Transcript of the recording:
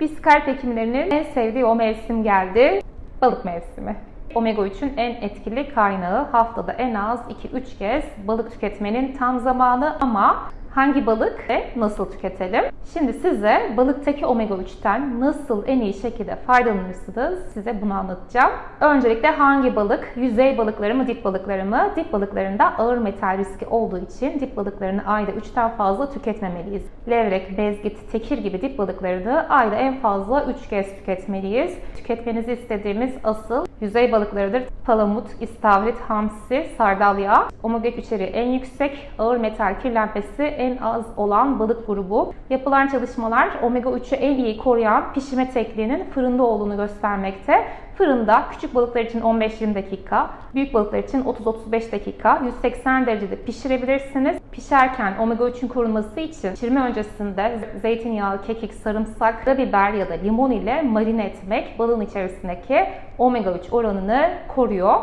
Biz kalp hekimlerinin en sevdiği o mevsim geldi. Balık mevsimi. Omega 3'ün en etkili kaynağı haftada en az 2-3 kez balık tüketmenin tam zamanı ama hangi balık ve nasıl tüketelim? Şimdi size balıktaki omega 3'ten nasıl en iyi şekilde faydalanırsınız size bunu anlatacağım. Öncelikle hangi balık? Yüzey balıkları mı, dip balıkları mı? Dip balıklarında ağır metal riski olduğu için dip balıklarını ayda 3'ten fazla tüketmemeliyiz. Levrek, bezgit, tekir gibi dip balıklarını ayda en fazla 3 kez tüketmeliyiz. Tüketmenizi istediğimiz asıl yüzey balıklarıdır. Palamut, istavrit, hamsi, sardalya. Omega 3 içeriği en yüksek, ağır metal kirlenmesi en az olan balık grubu. Yapılan çalışmalar omega 3'ü en iyi koruyan pişirme tekniğinin fırında olduğunu göstermekte. Fırında küçük balıklar için 15-20 dakika, büyük balıklar için 30-35 dakika 180 derecede pişirebilirsiniz. Pişerken omega 3'ün korunması için pişirme öncesinde zeytinyağı, kekik, sarımsak, karabiber ya da limon ile marine etmek balığın içerisindeki omega 3 oranını koruyor.